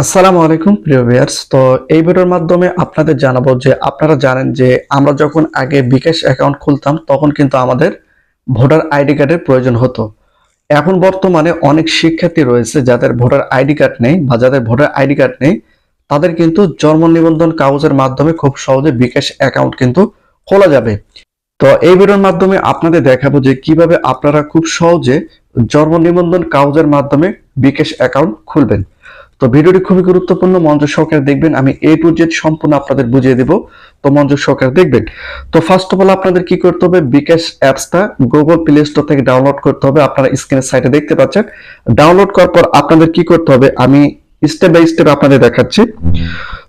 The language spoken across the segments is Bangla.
আসসালামু আলাইকুম, প্রিয় ভিউয়ার্স। তো এই ভিডিওর মাধ্যমে আপনাদের জানাব যে আপনারা জানেন যে আমরা যখন আগে বিকাশ অ্যাকাউন্ট খুলতাম, তখন কিন্তু আমাদের ভোটার আইডি কার্ডের প্রয়োজন হতো। এখন বর্তমানে অনেক শিক্ষার্থী রয়েছে যাদের ভোটার আইডি কার্ড নেই বা যাদের ভোটার আইডি কার্ড নেই, তাদের কিন্তু জন্ম নিবন্ধন কাগজের মাধ্যমে খুব সহজে বিকাশ অ্যাকাউন্ট কিন্তু খোলা যাবে। তো এই ভিডিওর মাধ্যমে আপনাদের দেখাবো যে কীভাবে আপনারা খুব সহজে জন্ম নিবন্ধন কাগজের মাধ্যমে বিকাশ অ্যাকাউন্ট খুলবেন। তো ভিডিওটি খুবই গুরুত্বপূর্ণ, মনোযোগ সহকারে দেখবেন। আমি এ টু জেড সম্পূর্ণ আপনাদের বুঝিয়ে দেব। তো মনোযোগ সহকারে দেখবেন। তো ফার্স্ট অফ অল আপনাদের কি করতে হবে? বিকাশ অ্যাপসটা গুগল প্লে স্টোর থেকে ডাউনলোড করতে হবে। আপনারা স্ক্রিনের সাইটে দেখতে পাচ্ছেন। ডাউনলোড করার পর আপনাদের কি করতে হবে? আমি স্টেপ বাই স্টেপ আপনাদের দেখাচ্ছি।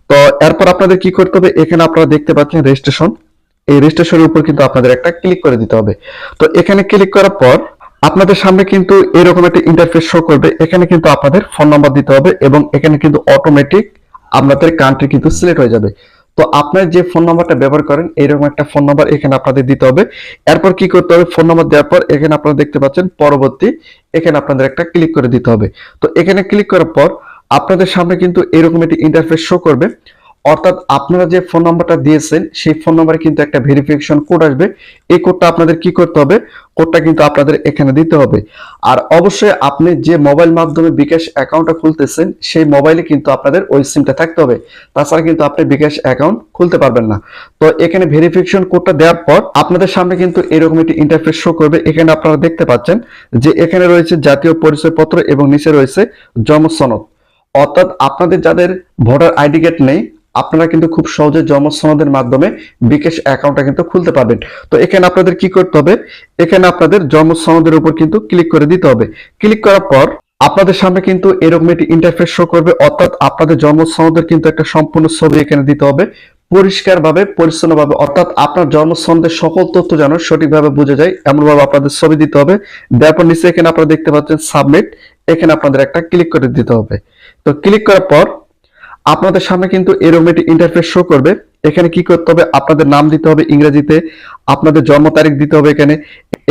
তো এরপর আপনাদের কি করতে হবে? এখানে আপনারা দেখতে পাচ্ছেন রেজিস্ট্রেশন এই রেজিস্ট্রেশনের উপর কিন্তু আপনাদের একটা ক্লিক করে দিতে হবে। তো এখানে ক্লিক করার পর আপনাদের সামনে কিন্তু এরকম একটা ইন্টারফেস শো করবে। এখানে কিন্তু আপনাদের ফোন নাম্বার দিতে হবে এবং এখানে কিন্তু অটোমেটিক আপনাদের কান্ট্রি কিন্তু সিলেক্ট হয়ে যাবে। তো আপনার যে ফোন নাম্বারটা ব্যবহার করেন, এরকম একটা ফোন নাম্বার এখানে আপনাদের দিতে হবে। এরপর কি করতে হবে? ফোন নাম্বার দেওয়ার পর এখানে আপনারা দেখতে পাচ্ছেন পরবর্তী এখানে আপনাদের একটা ক্লিক করে দিতে হবে। তো এখানে ক্লিক করার পর আপনাদের সামনে কিন্তু এরকম একটি ইন্টারফেস শো করবে। অর্থাৎ আপনারা যে ফোন নাম্বারটা দিয়েছেন, সেই ফোন নাম্বারে কিন্তু একটা ভেরিফিকেশন কোড আসবে। এই কোডটা আপনাদের কি করতে হবে? কোডটা কিন্তু আপনাদের এখানে দিতে হবে। আর অবশ্যই আপনি যে মোবাইল মাধ্যমে বিকাশ অ্যাকাউন্টটা খুলতেছেন, সেই মোবাইলে কিন্তু আপনাদের ওই সিমটা থাকতে হবে। তাছাড়া কিন্তু আপনি বিকাশ অ্যাকাউন্ট খুলতে পারবেন না। তো এখানে ভেরিফিকেশন কোডটা দেওয়ার পর আপনাদের সামনে কিন্তু এরকম একটি ইন্টারফেস শো করবে। এখানে আপনারা দেখতে পাচ্ছেন যে এখানে রয়েছে জাতীয় পরিচয়পত্র এবং নিচে রয়েছে জন্ম সনদ। অর্থাৎ আপনাদের যাদের ভোটার আইডি কার্ড নেই আপনারা কিন্তু খুব সহজে জন্ম সনদের মাধ্যমে বিকাশ অ্যাকাউন্টটা কিন্তু খুলতে পারবেন। তো এখানে আপনাদের কি করতে হবে? এখানে আপনাদের জন্ম সনদের উপর কিন্তু ক্লিক করে দিতে হবে। ক্লিক করার পর আপনাদের সামনে কিন্তু এরকম একটি ইন্টারফেস শো করবে। অর্থাৎ আপনাদের জন্ম সনদের কিন্তু একটা সম্পূর্ণ ছবি এখানে দিতে হবে। পরিষ্কারভাবে, পরিচ্ছন্নভাবে, অর্থাৎ আপনার জন্ম সনদের সকল তথ্য যেন সঠিকভাবে বোঝা যায়, এমনভাবে আপনাদের ছবি দিতে হবে। দেওয়ার পর নিচে এখানে আপনারা দেখতে পাচ্ছেন সাবমিট এখানে আপনাদের একটা ক্লিক করে দিতে হবে। তো ক্লিক করার পর আপনাদের সামনে কিন্তু এরকম একটি ইন্টারফেস শো করবে। এখানে কি করতে হবে? আপনাদের নাম দিতে হবে ইংরেজিতে, আপনাদের জন্ম তারিখ দিতে হবে এখানে,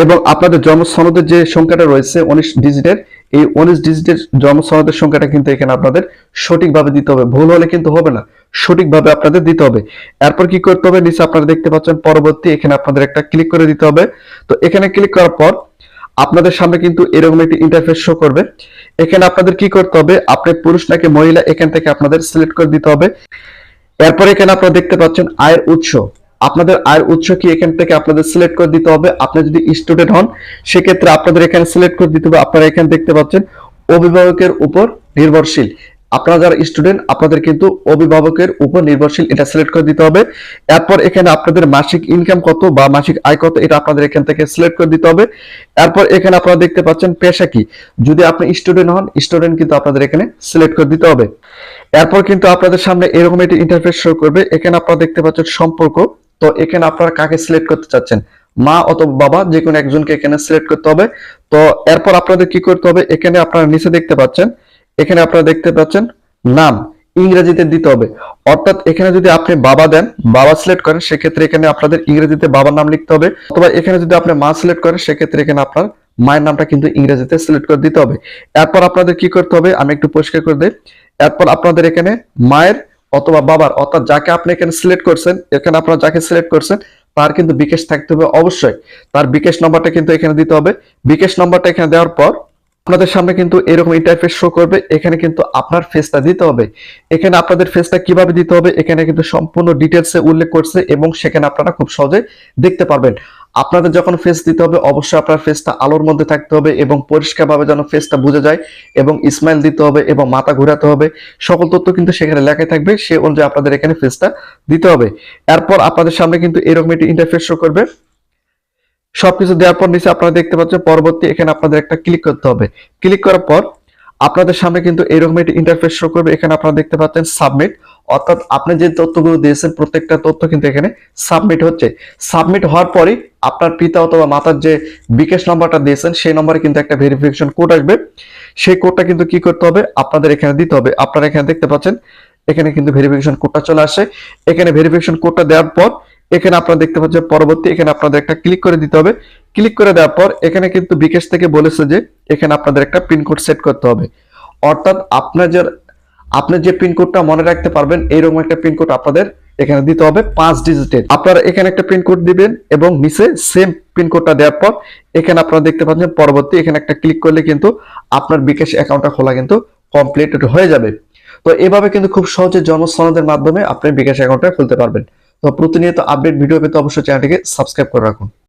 এবং আপনাদের জন্ম সনদের যে সংখ্যাটা রয়েছে, উনিশ ডিজিটের, এই উনিশ ডিজিটের জন্ম সনদের সংখ্যাটা কিন্তু এখানে আপনাদের সঠিকভাবে দিতে হবে। ভুল হলে কিন্তু হবে না, সঠিকভাবে আপনাদের দিতে হবে। এরপর কি করতে হবে? নিচে আপনারা দেখতে পাচ্ছেন, পরবর্তী এখানে আপনাদের একটা ক্লিক করে দিতে হবে। তো এখানে ক্লিক করার পর আপনাদের সামনে কিন্তু এরকম একটি ইন্টারফেস শো করবে। এখানে আপনাদের কি করতে হবে? আপনি পুরুষ নাকি মহিলা, এখান থেকে আপনাদের সিলেক্ট করে দিতে হবে। এরপর এখানে আপনারা দেখতে পাচ্ছেন আয়ের উৎস। আপনাদের আয়ের উৎস কি? এখান থেকে আপনাদের সিলেক্ট করে দিতে হবে। আপনি যদি স্টুডেন্ট হন, সেক্ষেত্রে আপনাদের এখানে সিলেক্ট করে দিতে হবে। আপনারা এখানে দেখতে পাচ্ছেন অভিভাবকের উপর নির্ভরশীল। আপনারা যারা স্টুডেন্ট আপনাদের কিন্তু অভিভাবকের উপর নির্ভরশীল এটা সিলেক্ট করে দিতে হবে। এরপর এখানে আপনাদের মাসিক ইনকাম কত বা মাসিক আয় কত এটা আপনাদের এখান থেকে সিলেক্ট করে দিতে হবে। এরপর এখানে আপনারা দেখতে পাচ্ছেন পেশা কি। যদি আপনি স্টুডেন্ট হন স্টুডেন্ট কিন্তু আপনাদের এখানে সিলেক্ট করে দিতে হবে। এরপর কিন্তু আপনাদের সামনে এরকম একটি ইন্টারফেস শো করবে। এখানে আপনারা দেখতে পাচ্ছেন সম্পর্ক। তো এখানে আপনারা কাকে সিলেক্ট করতে চাচ্ছেন? মা অথবা বাবা যে কোনো একজনকে এখানে সিলেক্ট করতে হবে। তো এরপর আপনাদের কি করতে হবে? এখানে আপনারা নিচে দেখতে পাচ্ছেন এখানে আপনারা দেখতে পাচ্ছেন নাম ইংরেজিতে দিতে হবে। অর্থাৎ এখানে যদি আপনি বাবা দেন, বাবা সিলেক্ট করেন, সেক্ষেত্রে এখানে আপনাদের ইংরেজিতে বাবার নাম লিখতে হবে। অথবা এখানে যদি আপনি মা সিলেক্ট করেন, সেক্ষেত্রে এখানে আপনার মায়ের নামটা কিন্তু ইংরেজিতে সিলেক্ট করে দিতে হবে। এরপর আপনাদের কি করতে হবে? আমি একটু পরিষ্কার করে দিই। এরপর আপনাদের এখানে মায়ের অথবা বাবার, অর্থাৎ যাকে আপনি এখানে সিলেক্ট করছেন, এখানে আপনারা যাকে সিলেক্ট করছেন, তার কিন্তু বিকেশ থাকতে হবে অবশ্যই। তার বিকেশ নম্বরটা কিন্তু এখানে দিতে হবে। বিকেশ নম্বরটা এখানে দেওয়ার পর আপনাদের সামনে কিন্তু এরকম ইন্টারফেস শো করবে। এখানে কিন্তু আপনার ফেসটা দিতে হবে। এখানে আপনাদের ফেসটা কীভাবে দিতে হবে, এখানে কিন্তু সম্পূর্ণ ডিটেলসে উল্লেখ করছে এবং সেখানে আপনারা খুব সহজে দেখতে পারবেন। আপনাদের যখন ফেস দিতে হবে, অবশ্যই আপনার ফেসটা আলোর মধ্যে থাকতে হবে এবং পরিষ্কারভাবে যেন ফেসটা বোঝা যায় এবং স্মাইল দিতে হবে এবং মাথা ঘোরাতে হবে। সকল তথ্য কিন্তু সেখানে লেখাই থাকবে। সে অনুযায়ী আপনাদের এখানে ফেসটা দিতে হবে। এরপর আপনাদের সামনে কিন্তু এরকম একটি ইন্টারফেস শো করবে। সবকিছু দেওয়ার পর নিচে আপনারা দেখতে পাচ্ছেন, পরবর্তী এখানে আপনাদের একটা ক্লিক করতে হবে। ক্লিক করার পর আপনাদের সামনে কিন্তু এরকম একটি ইন্টারফেস শো করবে। এখানে আপনারা দেখতে পাচ্ছেন সাবমিট অর্থাৎ আপনি যে তথ্যগুলো দিয়েছেন, প্রত্যেকটা তথ্য কিন্তু এখানে সাবমিট হচ্ছে। সাবমিট হওয়ার পরই আপনার পিতা অথবা মাতার যে বিকাশ নাম্বারটা দিয়েছেন, সেই নম্বরে কিন্তু একটা ভেরিফিকেশন কোড আসবে। সেই কোডটা কিন্তু কি করতে হবে? আপনাদের এখানে দিতে হবে। আপনারা এখানে দেখতে পাচ্ছেন, এখানে কিন্তু ভেরিফিকেশন কোডটা চলে আসে। এখানে ভেরিফিকেশন কোডটা দেওয়ার পর এখানে আপনারা দেখতে পাচ্ছেন পরবর্তী এখানে আপনাদের একটা ক্লিক করে দিতে হবে। ক্লিক করে দেওয়ার পর এখানে কিন্তু বিকাশ থেকে বলেছে যে এখানে আপনাদের একটা পিনকোড সেট করতে হবে। অর্থাৎ আপনার যে, আপনি যে পিনকোডটা মনে রাখতে পারবেন এইরকম একটা পিনকোড আপনাদের এখানে দিতে হবে পাঁচ ডিজিটের আপনারা এখানে একটা পিনকোড দিবেন এবং নিচে সেম পিনকোডটা দেওয়ার পর এখানে আপনারা দেখতে পাচ্ছেন পরবর্তী এখানে একটা ক্লিক করলে কিন্তু আপনার বিকাশ অ্যাকাউন্টটা খোলা কিন্তু কমপ্লিট হয়ে যাবে। তো এভাবে কিন্তু খুব সহজে জন্মসনদের মাধ্যমে আপনি বিকাশ অ্যাকাউন্টটা খুলতে পারবেন। তো প্রতিনিয়ত আপডেট ভিডিও পেতে অবশ্যই চ্যানেলটিকে সাবস্ক্রাইব করে রাখুন।